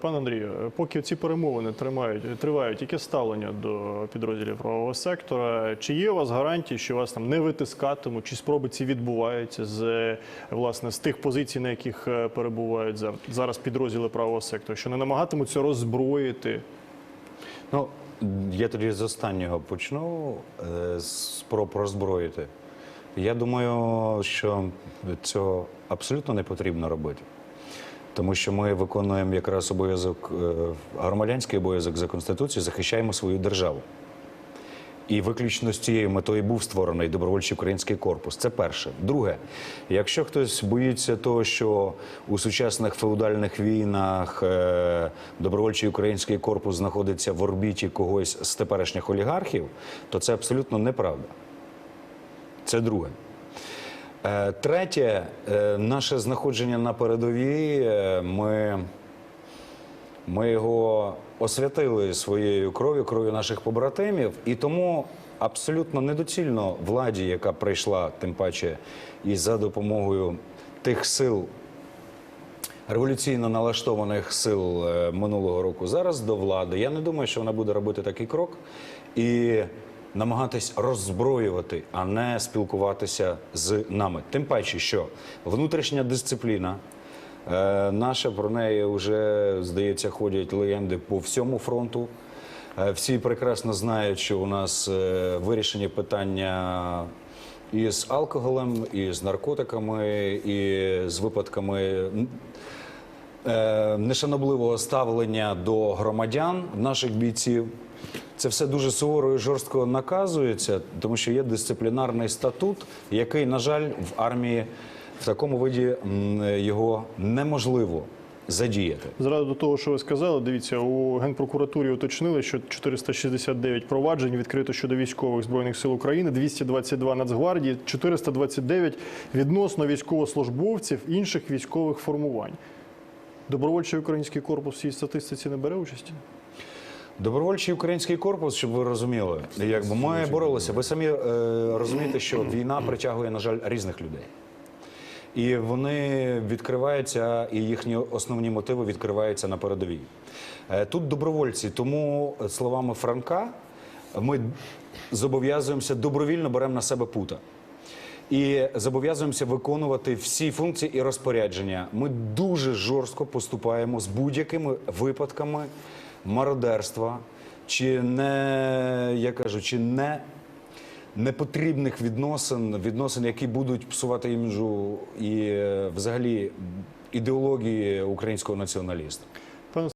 Пане Андрію, поки ці перемовини тримають, тривають, яке ставлення до підрозділів правового сектора? Чи є у вас гарантії, що вас там не витискатимуть, чи спроби ці відбуваються з власне з тих позицій, на яких е, перебувають зар- зараз підрозділи правового сектору, що не намагатимуться роззброїти? Ну, я тоді з останнього почну е, з спроб роззброїти. Я думаю, що цього абсолютно не потрібно робити. Тому що ми виконуємо якраз обов'язок, е, громадянський обов'язок за Конституцією, захищаємо свою державу. І виключно з цією метою був створений добровольчий український корпус. Це перше. Друге, якщо хтось боїться того, що у сучасних феодальних війнах е, добровольчий український корпус знаходиться в орбіті когось з теперішніх олігархів, то це абсолютно неправда. Це друге. Е, Третє, е, наше знаходження на передовій. е, Ми, ми його освятили своєю кров'ю, кров'ю наших побратимів, і тому абсолютно недоцільно владі, яка прийшла, тим паче, і за допомогою тих сил, революційно налаштованих сил минулого року зараз до влади. Я не думаю, що вона буде робити такий крок і намагатись роззброювати, а не спілкуватися з нами. Тим паче, що внутрішня дисципліна. е, Наша про неї вже здається ходять легенди по всьому фронту. Е, Всі прекрасно знають, що у нас е, вирішені питання і з алкоголем, і з наркотиками, і з випадками нешанобливого ставлення до громадян наших бійців. Це все дуже суворо і жорстко наказується, тому що є дисциплінарний статут, який, на жаль, в армії в такому виді його неможливо задіяти. Зразу до того, що ви сказали, дивіться, у генпрокуратурі уточнили, що 469 проваджень відкрито щодо військових збройних сил України, 222 Нацгвардії, 429 відносно військовослужбовців інших військових формувань. Добровольчий український корпус в цій статистиці не бере участі? Добровольчий український корпус, щоб ви розуміли, якби ми боролися. Ви самі е, розумієте, що війна притягує, на жаль, різних людей. І вони відкриваються, і їхні основні мотиви відкриваються на передовій. Е, Тут добровольці, тому е, словами Франка, ми зобов'язуємося добровільно беремо на себе пута. І зобов'язуємося виконувати всі функції і розпорядження. Ми дуже жорстко поступаємо з будь-якими випадками мародерства чи не, я кажу, чи не непотрібних відносин, відносин, які будуть псувати іміджу і е, взагалі ідеології українського націоналіста.